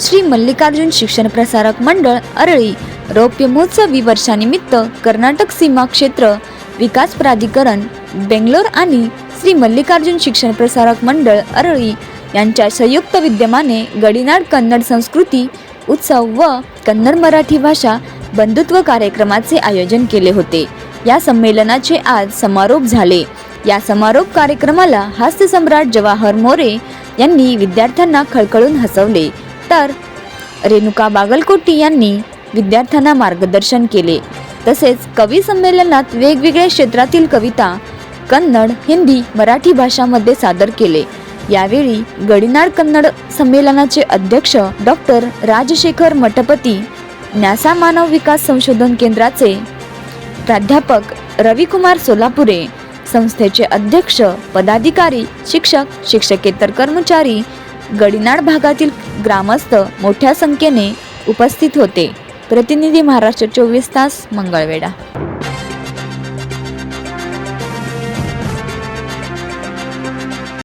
श्री मल्लिकार्जुन शिक्षण प्रसारक मंडळ अरळी. रौप्य महोत्सवी वर्षानिमित्त कर्नाटक सीमा क्षेत्र विकास प्राधिकरण बेंगलोर आणि श्री मल्लिकार्जुन शिक्षण प्रसारक मंडळ अरळी यांच्या संयुक्त विद्यमाने गडीनाड कन्नड संस्कृती उत्सव व कन्नड मराठी भाषा बंधुत्व कार्यक्रमाचे आयोजन केले होते. या संमेलनाचे आज समारोप झाले. या समारोप कार्यक्रमाला हास्य सम्राट जवाहर मोरे यांनी विद्यार्थ्यांना खळखळून हसवले. तर रेणुका बागलकोटी यांनी विद्यार्थ्यांना मार्गदर्शन केले. तसेच कवी संमेलनात वेगवेगळ्या क्षेत्रातील कविता कन्नड हिंदी मराठी भाषामध्ये सादर केले. यावेळी गडिनार कन्नड संमेलनाचे अध्यक्ष डॉक्टर राजशेखर मठपती न्यासा मानव विकास संशोधन केंद्राचे प्राध्यापक रविकुमार सोलापुरे संस्थेचे अध्यक्ष पदाधिकारी शिक्षक शिक्षकेतर कर्मचारी गडिनाड भागातील ग्रामस्थ मोठ्या संख्येने उपस्थित होते. प्रतिनिधी महाराष्ट्र चोवीस तास मंगळवेढा.